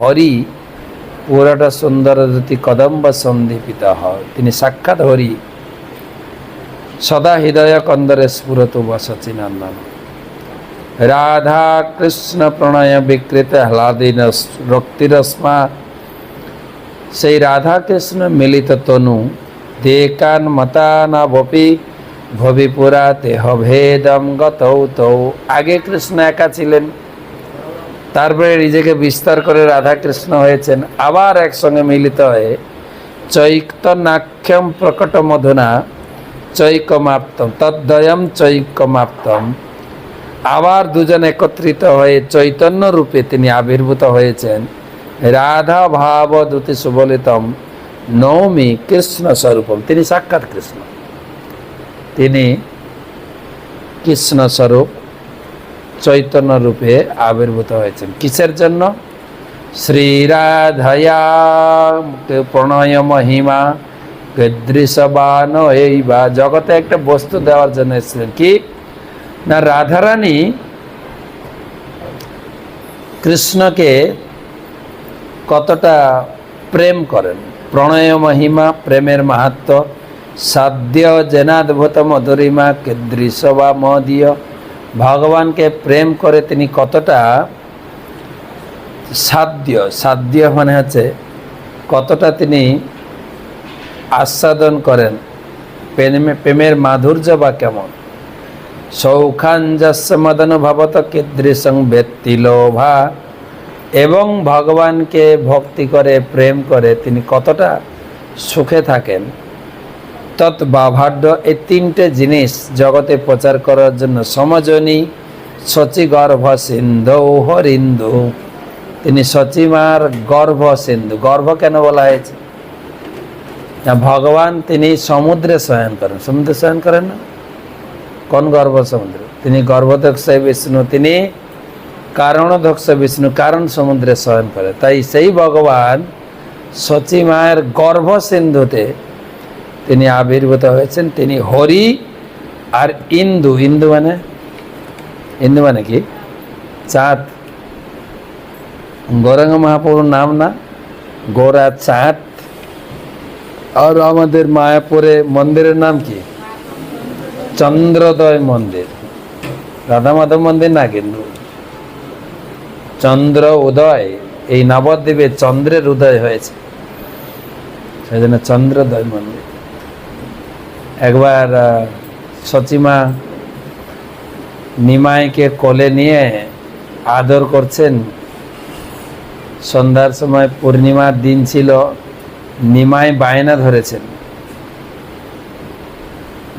হরি পুরোটা সুন্দর জ্যোতি কদম্ব সন্দীপিত হয়। তিনি সাক্ষাৎ হরি। সদা হৃদয় কন্দরে স্ফুরত বসচি নন্দন। রাধা কৃষ্ণ প্রণয় বিকৃত হ্লাদিন রক্তিরস্মা সেই রাধা কৃষ্ণ মিলিত তনু। দেকান মতানবপি ভবিপুরা তেহ ভেদম গতৌ তৌ। আগে কৃষ্ণ একা ছিলেন। তারপরে নিজেকে বিস্তার করে রাধা কৃষ্ণ হয়েছেন, আবার একসঙ্গে মিলিত হয়ে চৈক্তনাক্ষম প্রকট মধুনা চৈকমাপ্তম, তদ্বয়ম চৈকমাপ্তম। আবার দুজন একত্রিত হয়ে চৈতন্য রূপে তিনি আবির্ভূত হয়েছেন, রাধা ভাব দ্যুতি সুবলিতম নৌমি কৃষ্ণ স্বরূপম, তিনি সাক্ষাৎ কৃষ্ণ। তিনি কৃষ্ণ স্বরূপ চৈতন্য রূপে আবির্ভূত হয়েছেন। কিসের জন্য? শ্রীরাধয়া প্রণয় মহিমা গদৃশবান এই বা জগতে একটা বস্তু দেওয়ার জন্য এসেছিলেন। কি? না, রাধারানী কৃষ্ণকে কতটা প্রেম করেন? প্রণয় মহিমা, প্রেমের মাহাত্ম সাধ্য জেনাদ্ভুত মধুরিমা কীদৃশ বা মদীয়। ভগবানকে প্রেম করে তিনি কতটা সাধ্য সাধ্য মানে হচ্ছে কতটা তিনি আস্বাদন করেন, প্রেমে, প্রেমের মাধুর্য বা কেমন? সৌখাঞ্জস্য মদন ভবত কীদৃশং ব্যক্তি লোভা। এবং ভগবানকে ভক্তি করে, প্রেম করে তিনি কতটা সুখে থাকেন? তৎ বাভাঢ্য এই তিনটে জিনিস জগতে প্রচার করার জন্য সমজনী সচি গর্ভ সিন্ধু, হরিন্দু। তিনি সচিমার গর্ভ সিন্ধু। গর্ভ কেন বলা হয়েছে? ভগবান তিনি সমুদ্রে শয়ন করেন। সমুদ্রে শয়ন করেন না? কোন গর্ভ সমুদ্র? তিনি গর্ভদক্ষ বিষ্ণু, তিনি কারণদক্ষ বিষ্ণু, কারণ সমুদ্রে শয়ন করে। তাই সেই ভগবান সচী মায়ের গর্ভ সিন্ধুতে তিনি আবির্ভূত হয়েছেন। তিনি হরি আর ইন্দু। ইন্দু মানে? ইন্দু মানে কি? চাঁদ। গৌরাঙ্গ মহাপ্রভুর নাম না? গোরা চাঁদ। আর আমাদের মায়াপুরে মন্দিরের নাম কি? চন্দ্রোদয় মন্দির। রাধা মাধব মন্দির না কিন্তু? চন্দ্র উদয়। এই নবদ্বীপে চন্দ্রের উদয় হয়েছে। সেই জন্য চন্দ্রোদয় মন্দির। একবার সচিমা নিমাইকে কোলে নিয়ে আদর করছেন। সন্ধ্যার সময় পূর্ণিমার দিন ছিল, নিমাই বায়না ধরেছেন।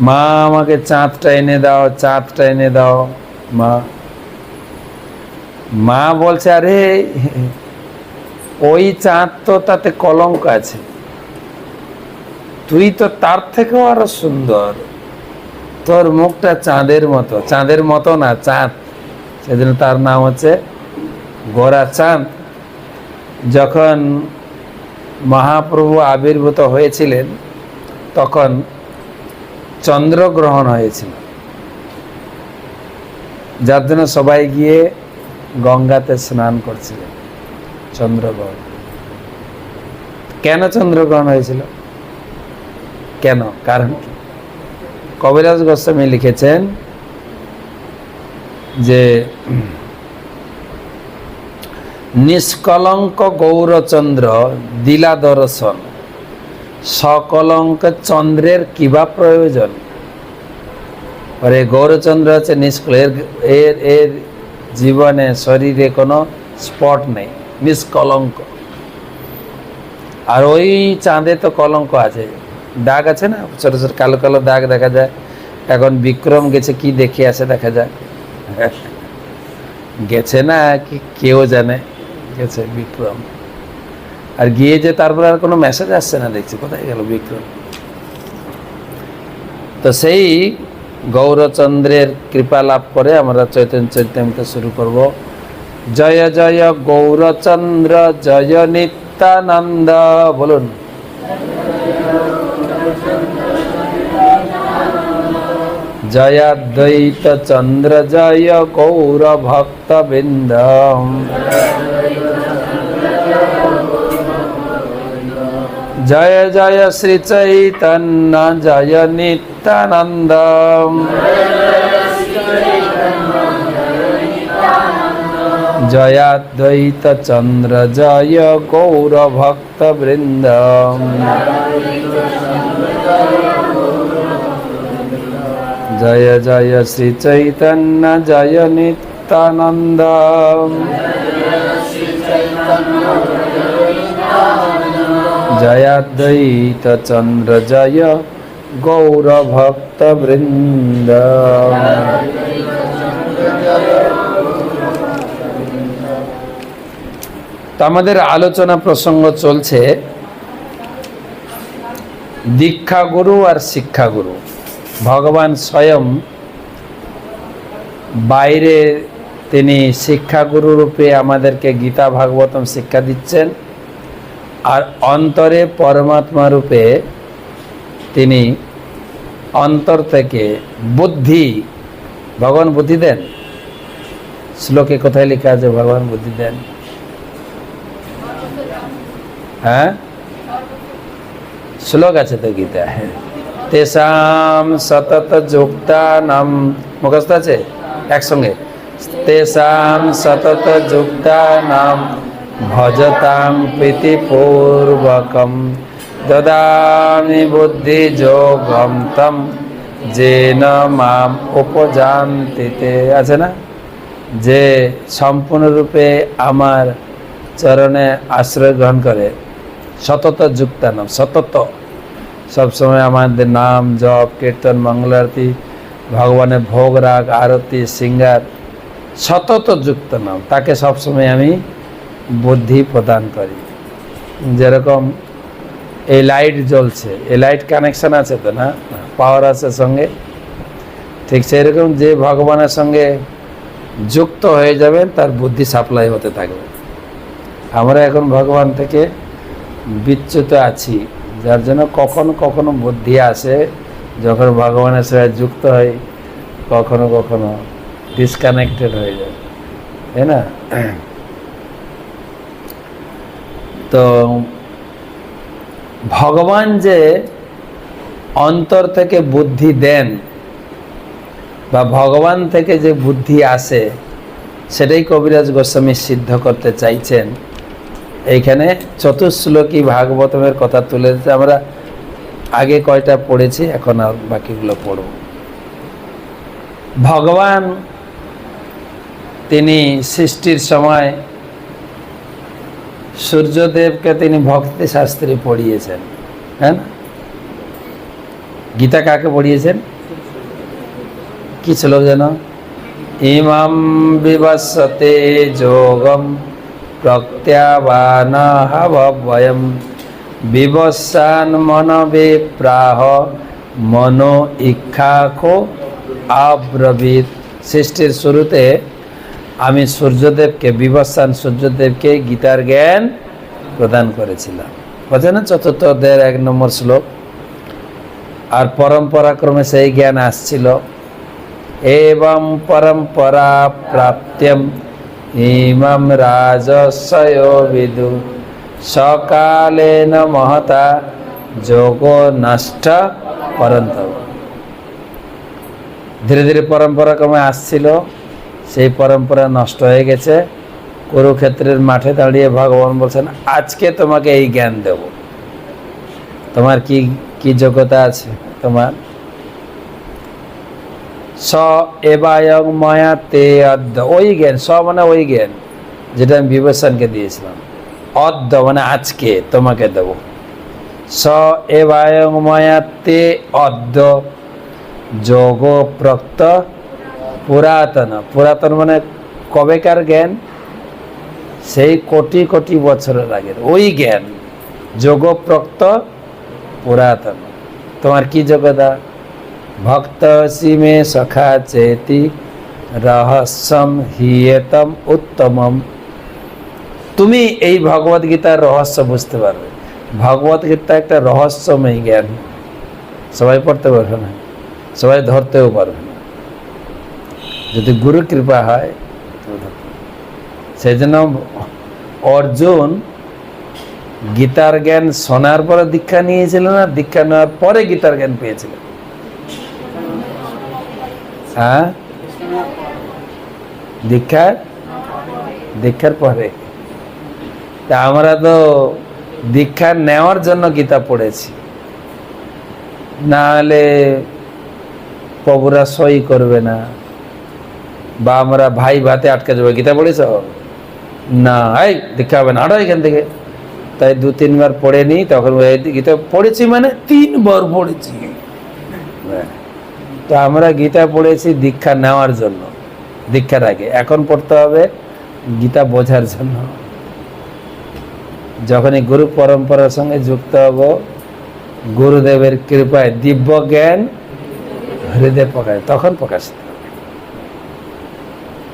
মা, আমাকে চাঁদটা এনে দাও, চাঁদটা এনে দাও, মা। মা বলছে, আরে, ওই চাঁদ তো তাতে কলঙ্ক আছে। তুই তো তার থেকেও আরও সুন্দর। তোর মুখটা চাঁদের মতো চাঁদের মতো না, চাঁদ। সেজন্য তার নাম হচ্ছে গোরা চাঁদ। যখন মহাপ্রভু আবির্ভূত হয়েছিলেন, তখন চন্দ্রগ্রহণ হয়েছিল। যার জন্য সবাই গিয়ে গঙ্গাতে স্নান করছিলেন, চন্দ্রগ্রহণ। কেন চন্দ্রগ্রহণ হয়েছিল? কেন? কারণ কি কবিরাজ গোস্বামী লিখেছেন যে, নিষ্কলঙ্ক গৌরচন্দ্র দিলা দর্শন সকলঙ্ক চন্দ্রের কিবা প্রয়োজন। আরে গৌরচন্দ্র হচ্ছে নিষ্কল, এর এর এর জীবনে শরীরে কোনো স্পট নেই, নিষ্কলঙ্ক। আর ওই চাঁদে তো কলঙ্ক আছে। দাগ আছে না? ছোট ছোট কালো কালো দাগ দেখা যায়। এখন বিক্রম গেছে, কি দেখে আসে দেখা যায় গেছে না, কি কেউ জানে। গেছে বিক্রম। আর গিয়ে যে তারপর আর কোনো মেসেজ আসছে না, দেখছি। কোথায় গেল বিক্রম? তো সেই গৌরচন্দ্রের কৃপা লাভ করে আমরা চৈতন্য চৈতন্যকে শুরু করব। জয় জয় গৌরচন্দ্র, জয় নিত্যানন্দ। বলুন। গৌর ভক্ত বৃন্দ জয় জয় শ্রী চৈতন্য জয় নিত্যানন্দ জয়াদ্বৈত চন্দ্র জয় জয় শ্রী চৈতন্য জয় নিত্যানন্দ। জয়াদ্বৈত চন্দ্র জয় গৌর ভক্ত বৃন্দ তো আমাদের আলোচনা প্রসঙ্গ চলছে দীক্ষাগুরু আর শিক্ষাগুরু। ভগবান স্বয়ং বাইরে তিনি শিক্ষাগুরু রূপে আমাদেরকে গীতা ভাগবতম শিক্ষা দিচ্ছেন আর অন্তরে পরমাত্মা রূপে তিনি অন্তর থেকে বুদ্ধি, ভগবান বুদ্ধি দেন? শ্লোকে কোথায় লেখা আছে ভগবান বুদ্ধি দেন? হ্যাঁ? শ্লোক আছে তো গীতা হ্যাঁ তেসাম সতত যুক্তা নাম মুখস্থ আছে? একসঙ্গে। তেসাম সতত যুক্তা নাম ভজতাং প্রীতিপূর্বকম। দদামি বুদ্ধি যোগম তম। যেন মাম উপজান্তিতে। আছে না? যে সম্পূর্ণরূপে আমার চরণে আশ্রয় গ্রহণ করে। সতত যুক্তানাম। সতত। সবসময় আমাদের নাম, জপ, কীর্তন, মঙ্গলারতি, ভগবানের ভোগ, রাগ, আরতি, সিঙ্গার, সতত যুক্ত নাম। তাকে সবসময় আমি বুদ্ধি প্রদান করি। যেরকম এই লাইট জ্বলছে। এই লাইট কানেকশন আছে তো না? পাওয়ার আছে সঙ্গে। ঠিক সেরকম যে ভগবানের সঙ্গে যুক্ত হয়ে যাবেন, তার বুদ্ধি সাপ্লাই হতে থাকবে। আমরা এখন ভগবান থেকে বিচ্যুত আছি। যার জন্য কখনো কখনো বুদ্ধি আসে, যখন ভগবানের সাথে যুক্ত হয় কখনো কখনো ডিসকানেক্টেড হয়ে যায়। তাই না? তো ভগবান যে অন্তর থেকে বুদ্ধি দেন বা ভগবান থেকে যে বুদ্ধি আসে, সেটাই কবিরাজ গোস্বামী সিদ্ধ করতে চাইছেন। এইখানে চতুশ্লোকী ভাগবতমের কথা তুলে দিতে আমরা আগে কয়টা পড়েছি, এখন আর বাকিগুলো পড়ব। ভগবান, তিনি সৃষ্টির সময় সূর্যদেবকে তিনি ভক্তি শাস্ত্রে পড়িয়েছেন হ্যাঁ? গীতা কাকে পড়িয়েছেন? কি ছিল যেন? ইমাম বিবসতে যোগম প্রত্যাবানাহবয়ম বিবস্বান মনবে প্রাহ মনো ইক্ষাখো আব্রবীত সৃষ্টির শুরুতে আমি সূর্যদেবকে বিবসান সূর্যদেবকে গীতার জ্ঞান প্রদান করেছিলাম। বোঝে না চতুর্থ অধ্যায়ের এক নম্বর শ্লোক। আর পরম্পরাক্রমে সেই জ্ঞান আসছিল। এবং পরম্পরা প্রাপ্ত্যম ইমম রাজস্বয় বিদু। সকালেন মহতা যোগ নষ্ট পরন্ত। ধীরে ধীরে পরম্পরা কমে আসছিল। সেই পরম্পরা নষ্ট হয়ে গেছে। কুরুক্ষেত্রের মাঠে দাঁড়িয়ে ভগবান বলছেন, আজকে তোমাকে এই জ্ঞান দেব। তোমার কি কি যোগ্যতা আছে? তোমার স এবায়ং মায়া তে অদ্য ওই জ্ঞান, স মানে ওই জ্ঞান, যেটা আমি বিবেচনকে দিয়েছিলাম। অদ্য মানে আজকে, তোমাকে দেব। স এবায়ং মায়া তে অদ্য যোগ প্রক্ত পুরাতন। পুরাতন মানে কবেকার জ্ঞান? সেই কোটি কোটি বছরের আগের। ওই জ্ঞান, যোগপ্রক্ত পুরাতন। তোমার কি যোগ্যতা? ভক্ত সিমে সখা চেতি রহস্যম হিয়েতম উত্তমম তুমি এই ভগবত গীতার রহস্য বুঝতে পারবে। ভগবত গীতা একটা রহস্যময় জ্ঞান। সবাই পড়তে পারবে না। সবাই ধরতেও পারবে না। যদি গুরু কৃপা হয়। সেই জন্য অর্জুন গীতার জ্ঞান শোনার পরে দীক্ষা নিয়েছিল না দীক্ষা নেওয়ার পরে গীতার জ্ঞান পেয়েছিল হ্যাঁ? দীক্ষার? দীক্ষার পরে। তা আমরা তো দীক্ষা নেওয়ার জন্য গীতা পড়েছি। না হলে প্রভুরা সই করবে না। বা আমরা ভাই ভাতে আটকে যাব। গীতা পড়েছ? না। এই, দীক্ষা হবে না। আরও এখান থেকে। তাই দু তিনবার পড়ে নিই তখন গীতা পড়েছি মানে তিনবার পড়েছি। হ্যাঁ। তো আমরা গীতা পড়েছি দীক্ষা নেওয়ার জন্য, দীক্ষার আগে। এখন পড়তে হবে গীতা বোঝার জন্য। যখনই গুরু পরম্পরার সঙ্গে যুক্ত হব, গুরুদেবের কৃপায় দিব্য জ্ঞান হৃদয় প্রকাশ, তখন প্রকাশিত।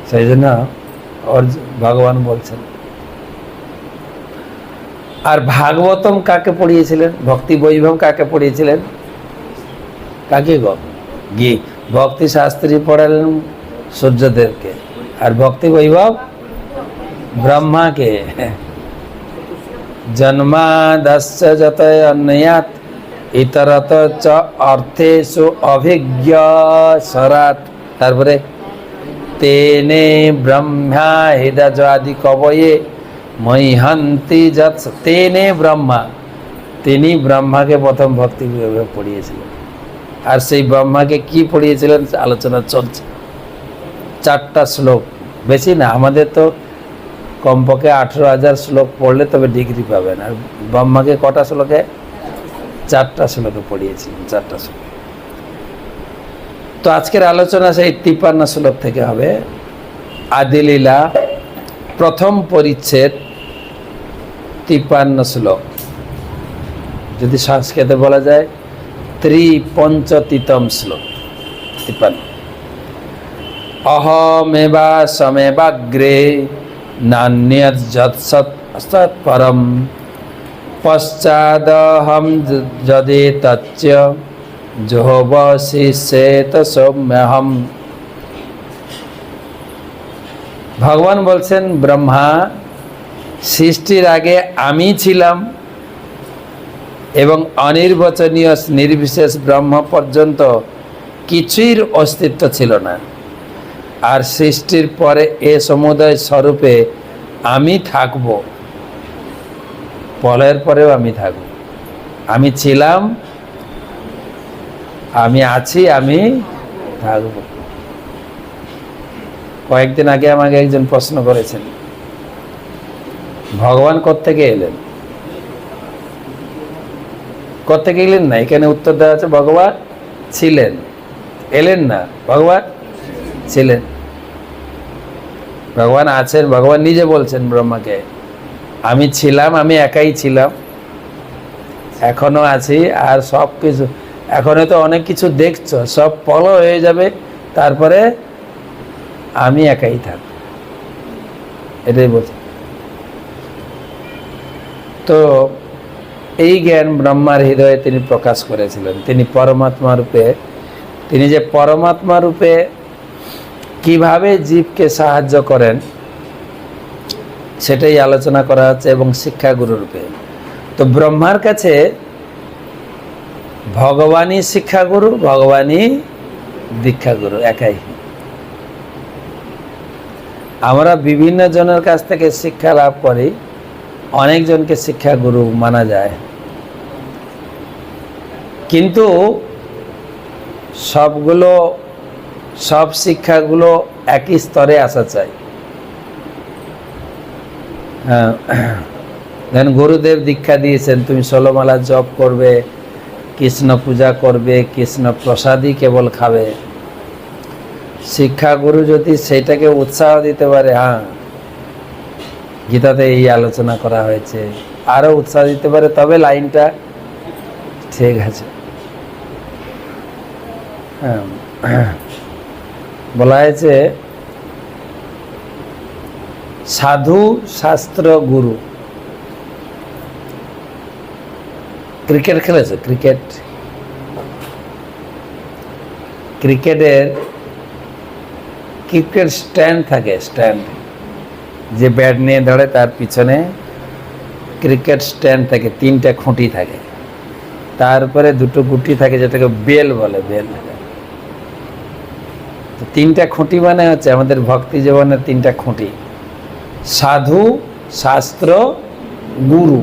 সেই জন্য ভগবান বলছেন, আর ভাগবতম কাকে পড়িয়েছিলেন? ভক্তি বৈভব কাকে পড়িয়েছিলেন? কাকে গো? গি, ভক্তি শাস্ত্রী পড়ালেন সূর্যদেবকে। আর ভক্তি বৈভব ব্রহ্মাকে। জন্মাদস্য যত অন্যাত ইতরত চ অর্থেষু অভিজ্ঞ সরাত তারপরে, তেনে ব্রহ্মা হৃদয় আদি কবয়ে মহিহান্তি যৎ তেনে ব্রহ্মা। তিনি ব্রহ্মাকে প্রথম ভক্তি পড়িয়েছিলেন। আর সেই ব্রহ্মাকে কি পড়িয়েছিলেন আলোচনা চলছে। চারটা শ্লোক। বেশি না, আমাদের তো কমপক্ষে আঠেরো হাজার শ্লোক পড়লে তবে ডিগ্রি পাবেন। আর ব্রহ্মাকে কটা শ্লোকে? চারটা শ্লোকে পড়িয়েছিলেন, চারটা শ্লোক। তো আজকের আলোচনা সেই তিপ্পান্ন শ্লোক থেকে হবে। আদিলীলা, প্রথম পরিচ্ছেদ, তিপ্পান্ন শ্লোক। যদি সংস্কৃতে বলা যায় ত্রিপঞ্চতিতম শ্লোক। তিপ্পান্ন। অহমেবা সমেবাগ্রে নান্যৎ যৎসৎ সৎপরম পশ্চাদহম যদে তচ্চ জোহবশিষেত সৌম্যহম। ভগবান বলছেন, ব্রহ্মা, সৃষ্টির আগে আমি ছিলাম এবং অনির্বচনীয় নির্বিশেষ ব্রহ্ম পর্যন্ত কিছুই অস্তিত্ব ছিল না। আর সৃষ্টির পরে এ সমুদয় স্বরূপে আমি থাকব। পলের পরেও আমি থাকব। আমি ছিলাম, আমি আছি, আমি থাকব। কয়েকদিন আগে আমাকে একজন প্রশ্ন করেছেন, ভগবান কোত্থেকে এলেন? কোত্থেকে এলেন না? এখানে উত্তর দেওয়া আছে ভগবান ছিলেন। এলেন না? ভগবান ছিলেন। ভগবান আছেন, ভগবান নিজে বলছেন ব্রহ্মাকে, আমি ছিলাম, আমি একাই ছিলাম, এখনও আছি, আর সব কিছু এখনও তো অনেক কিছু দেখছ, সব পল হয়ে যাবে, তারপরে আমি একাই থাক এটাই বলছি। তো এই জ্ঞান ব্রহ্মার হৃদয়ে তিনি প্রকাশ করেছিলেন। তিনি পরমাত্মা রূপে, তিনি যে পরমাত্মা রূপে কীভাবে জীবকে সাহায্য করেন, সেটাই আলোচনা করা হচ্ছে এবং শিক্ষাগুরু রূপে। তো ব্রহ্মার কাছে ভগবানই শিক্ষাগুরু, ভগবানই দীক্ষাগুরু, একাই। আমরা বিভিন্ন জনের কাছ থেকে শিক্ষা লাভ করি। অনেকজনকে শিক্ষাগুরু মানা যায়। কিন্তু সবগুলো, সব শিক্ষাগুলো একই স্তরে আসা চাই। হ্যাঁ দেন গুরুদেব দীক্ষা দিয়েছেন, তুমি ষোলোমালা জপ করবে, কৃষ্ণ পূজা করবে, কৃষ্ণ প্রসাদই কেবল খাবে। শিক্ষাগুরু যদি সেইটাকে উৎসাহ দিতে পারে হ্যাঁ গীতাতে এই আলোচনা করা হয়েছে। আরও উৎসাহ দিতে পারে, তবে লাইনটা ঠিক আছে। হ্যাঁ। বলা হয়েছে, সাধু শাস্ত্র গুরু। ক্রিকেট খেলেছে? ক্রিকেট। ক্রিকেটের ক্রিকেট স্ট্যান্ড থাকে, স্ট্যান্ড। যে ব্যাট নিয়ে ধরে তার পিছনে ক্রিকেট স্ট্যান্ড থাকে, তিনটা খুঁটি থাকে। তারপরে দুটো গুটি থাকে যেটাকে বেল বলে বেল তো তিনটা খুঁটি মানে হচ্ছে আমাদের ভক্তি জীবনের তিনটা খুঁটি। সাধু, শাস্ত্র, গুরু।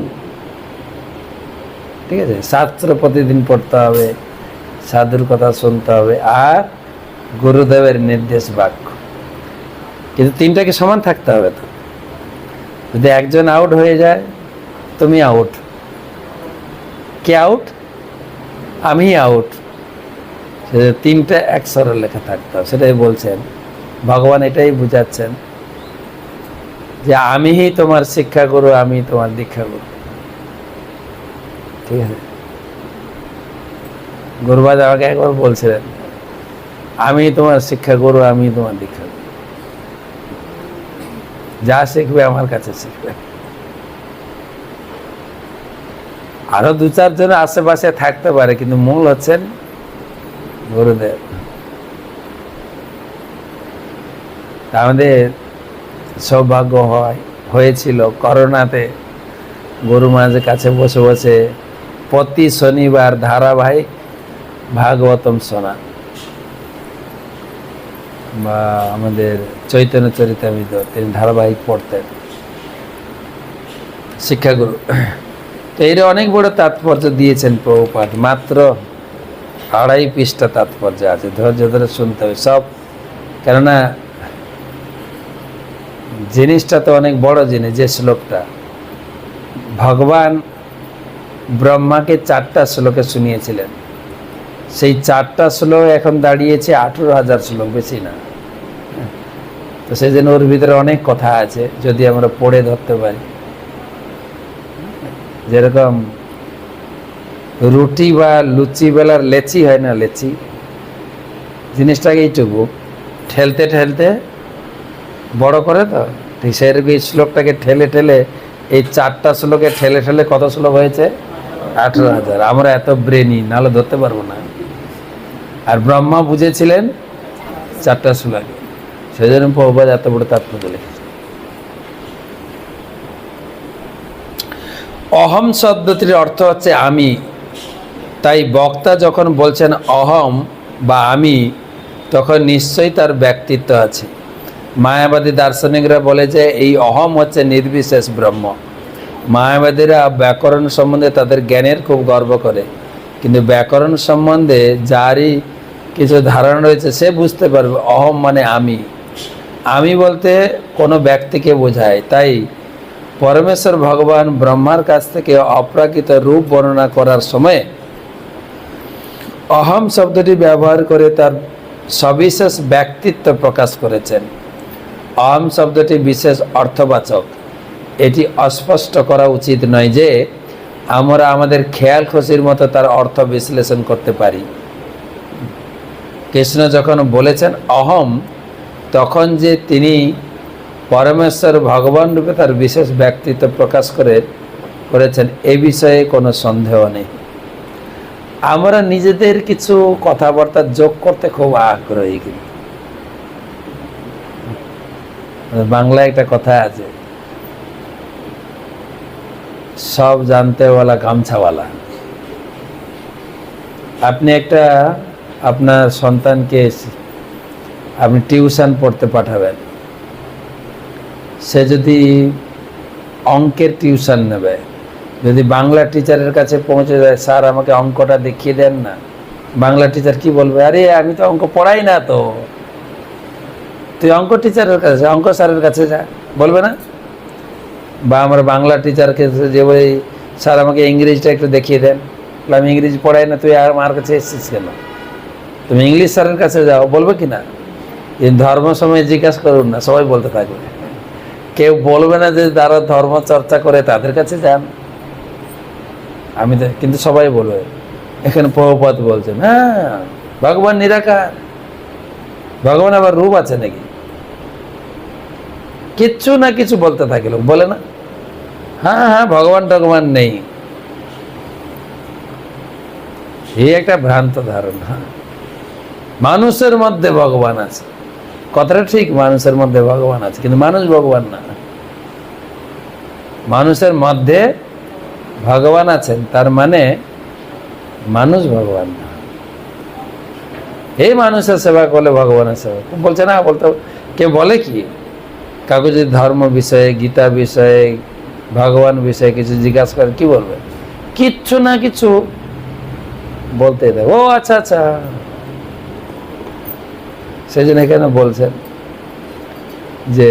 ঠিক আছে? শাস্ত্র প্রতিদিন পড়তে হবে, সাধুর কথা শুনতে হবে, আর গুরুদেবের নির্দেশ বাক্য। কিন্তু তিনটাকে সমান থাকতে হবে তো? যদি একজন আউট হয়ে যায়, তুমি আউট কে আউট আমি আউট তিনটা একশরের লেখা থাকতে সেটাই বলছেন। ভগবান এটাই বুঝাচ্ছেন যে আমিই তোমার শিক্ষা গুরু আমি তোমার দীক্ষা গুরু ঠিক আছে? গুরুবাজ আমাকে একবার বলছিলেন, আমি তোমার শিক্ষা গুরু আমি তোমার দীক্ষা যা শিখবে আমার কাছে শিখবে। আরও দু চারজন আশেপাশে থাকতে পারে, কিন্তু মূল হচ্ছেন গুরুদেব। আমাদের সৌভাগ্য হয়, হয়েছিল করোনাতে গরু মাঝে কাছে বসে বসে প্রতি শনিবার ধারাবাহিক ভাগবতম শোনা। বা আমাদের চৈতন্য চরিতামৃত তিনি ধারাবাহিক পড়তেন। শিক্ষাগুরু। তো এর অনেক বড় তাৎপর্য দিয়েছেন প্রভুপাত মাত্র আড়াই পৃষ্ঠা তাৎপর্য আছে, ধৈর্য ধরে শুনতে হবে সব। কেননা জিনিসটা তো অনেক বড় জিনিস যে শ্লোকটা। ভগবান ব্রহ্মাকে চারটা শ্লোকে শুনিয়েছিলেন। সেই চারটা শ্লোক এখন দাঁড়িয়েছে আঠেরো হাজার শ্লোক, বেশি না। তো সেই জন্য ওর ভিতরে অনেক কথা আছে, যদি আমরা পড়ে ধরতে পারি। যেরকম, রুটি বা লুচি বেলার লেচি হয় না লেচি? জিনিসটাকে এইটুকু। ঠেলতে ঠেলতে বড় করে তো, ঠিক সেরকম এই শ্লোকটাকে ঠেলে ঠেলে এই চারটা শ্লোকে ঠেলে ঠেলে কত শ্লোক হয়েছে? আঠেরো হাজার। আমরা এত ব্রেনি নাহলে ধরতে পারব না। আর ব্রহ্মা বুঝেছিলেন চারটা শ্লোকে সেই জন্য প্রভুপাদ এত বড় তাৎপর্য লিখেছে অহম শব্দটির অর্থ হচ্ছে আমি। তাই বক্তা যখন বলছেন অহম বা আমি, তখন নিশ্চয়ই তার ব্যক্তিত্ব আছে। মায়াবাদী দার্শনিকরা বলে যে এই অহম হচ্ছে নির্বিশেষ ব্রহ্ম। মায়াবাদীরা ব্যাকরণ সম্বন্ধে তাদের জ্ঞানের খুব গর্ব করে। কিন্তু ব্যাকরণ সম্বন্ধে যারই কিছু ধারণা রয়েছে, সে বুঝতে পারবে, অহম মানে আমি। আমি বলতে কোনো ব্যক্তিকে বোঝায়। তাই পরমেশ্বর ভগবান ব্রহ্মার কাছ থেকে অপ্রাকৃত রূপ বর্ণনা করার সময় অহম শব্দটি ব্যবহার করে তার সবিশেষ ব্যক্তিত্ব প্রকাশ করেছেন। অহম শব্দটি বিশেষ অর্থবাচক। এটি অস্পষ্ট করা উচিত নয় যে আমরা আমাদের খেয়াল খুশির মতো তার অর্থ বিশ্লেষণ করতে পারি। কৃষ্ণ যখন বলেছেন, অহম তখন যে তিনি পরমেশ্বর ভগবান রূপে তার বিশেষ ব্যক্তিত্ব প্রকাশ করে, করেছেন, এ বিষয়ে কোনো সন্দেহ নেই। আমরা নিজেদের কিছু কথাবার্তা যোগ করতে খুব আগ্রহী কিন্তু। বাংলায় একটা কথা আছে, সব জানতেওয়ালা গামছাওয়ালা। আপনি একটা আপনার সন্তানকে আপনি টিউশন পড়তে পাঠাবেন। সে যদি অঙ্কের টিউশন নেবে, যদি বাংলা টিচারের কাছে পৌঁছে যায়, স্যার, আমাকে অঙ্কটা দেখিয়ে দেন না। বাংলা টিচার কি বলবে? আরে, আমি তো অঙ্ক পড়াই না তো। তুই অঙ্ক টিচারের কাছে, অঙ্ক স্যারের কাছে যা। বলবে না? বা আমার বাংলা টিচারকে যে বলে, স্যার, আমাকে ইংরেজিটা একটু দেখিয়ে দেন। আমি ইংরেজি পড়াই না, তুই আর আমার কাছে এসেছিস কেন? তুমি ইংলিশ স্যারের কাছে যাও, বলবে কি না ধর্ম সময় জিজ্ঞাসা করুন না, সবাই বলতে থাকবে। কেউ বলবে না যে যারা ধর্ম চর্চা করে তাদের কাছে যান। আমি কিন্তু সবাই বলবে। এখানে প্রভুপাত বলছেন হ্যাঁ ভগবান নিরাকার। ভগবান আবার রূপ আছে নাকি? কিচ্ছু না কিছু বলতে থাকে লোক, বলে না। হ্যাঁ হ্যাঁ ভগবান টগবান নেই। এই একটা ভ্রান্ত ধারণা। মানুষের মধ্যে ভগবান আছে। কথাটা ঠিক, মানুষের মধ্যে ভগবান আছে, কিন্তু মানুষ ভগবান না। মানুষের মধ্যে ভগবান আছেন, তার মানে মানুষ ভগবান না। এই মানুষের সেবা করলে ভগবানের সেবা বলছে না, বলতে কে বলে কি? কাউকে যদি ধর্ম বিষয়ে, গীতা বিষয়ে, ভগবান বিষয়ে কিছু জিজ্ঞাসা করে, কি বলবে? কিচ্ছু না কিছু বলতে দেয় ও আচ্ছা আচ্ছা। সেই জন্য এখানে বলছেন যে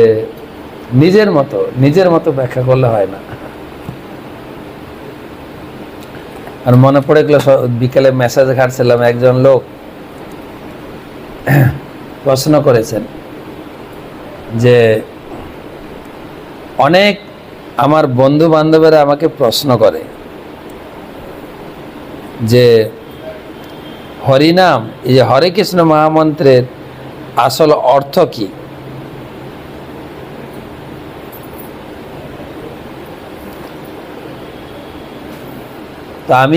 নিজের মতো নিজের মতো ব্যাখ্যা করলে হয় না। আর মনে পড়ে গেলো বিকেলে মেসেজ ঘাটছিলাম একজন লোক প্রশ্ন করেছেন যে অনেক আমার বন্ধু বান্ধবেরা আমাকে প্রশ্ন করে যে হরিনাম, এই যে হরে কৃষ্ণ মহামন্ত্রের আসল অর্থ কি? তো আমি